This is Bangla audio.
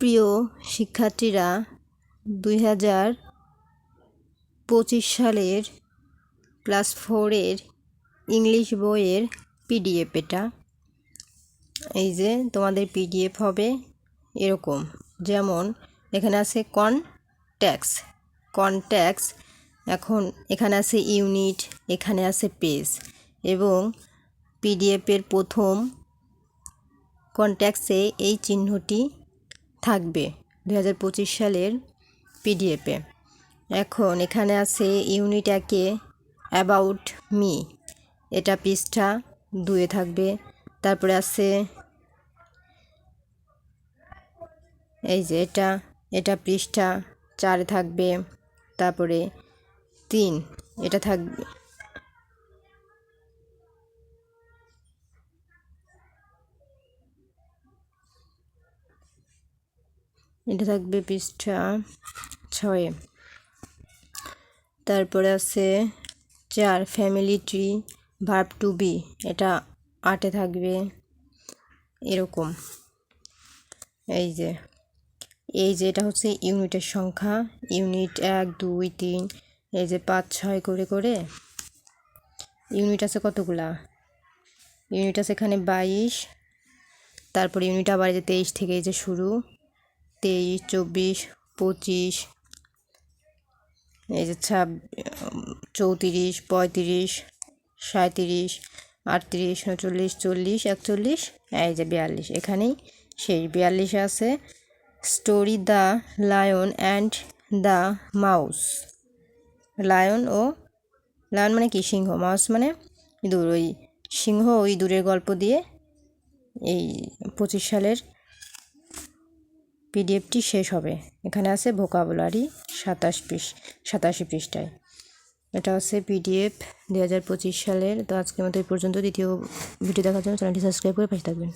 প্রিয় শিক্ষার্থীরা, দুই হাজার পঁচিশ সালের ক্লাস ফোরের ইংলিশ বইয়ের পিডিএফ এটা। এই যে তোমাদের পিডিএফ হবে এরকম। যেমন এখানে আছে কনট্যাক্স কনট্যাক্স এখন এখানে আছে ইউনিট, এখানে আছে পেজ এবং পিডিএফের প্রথম কনট্যাক্সে এই চিহ্নটি থাকবে দু হাজার পঁচিশ সালের পিডিএফে। এখন এখানে আছে ইউনিট একে অ্যাবাউট মি। এটা পৃষ্ঠা দুয়ে থাকবে। তারপরে আছে এই যে এটা এটা পৃষ্ঠা চারে থাকবে। তারপরে তিন, এটা থাকবে। এটা থাকবে পৃষ্ঠা ছয়ে। তারপরে আছে চার family tree verb to be এটা আটে থাকবে এরকম। এই যে এই যে এটা হচ্ছে ইউনিটের সংখ্যা, ইউনিট এক, দুই, তিন, এই যে পাঁচ, ছয় করে করে। ইউনিট আছে কতগুলা? ইউনিট আছে এখানে বাইশ, তারপরে ইউনিট আবার এই যে তেইশ থেকে এই যে শুরু। তেইশ, চব্বিশ, পঁচিশ, এই যে ছাব চৌত্রিশ, পঁয়ত্রিশ সাঁত্রিশ আটত্রিশ, উনচল্লিশ, চল্লিশ, একচল্লিশ, এই যে বিয়াল্লিশ। এখানেই সেই বিয়াল্লিশ আছে। Story the lion and the mouse. Lion O, lion মানে কি? সিংহ। মাউস মানে ইঁদুর। ওই সিংহ ও ইঁদুরের গল্প দিয়ে এই পঁচিশ সালের পিডিএফটি শেষ হবে। এখানে আছে ভোকাবুলারি সাতাশ পৃষ, সাতাশি পৃষ্ঠায়। এটা হচ্ছে পিডিএফ দু হাজার পঁচিশ সালের। তো আজকের মতো এই পর্যন্ত। দ্বিতীয় ভিডিও দেখার জন্য চ্যানেলটি সাবস্ক্রাইব করে পাশে থাকবেন।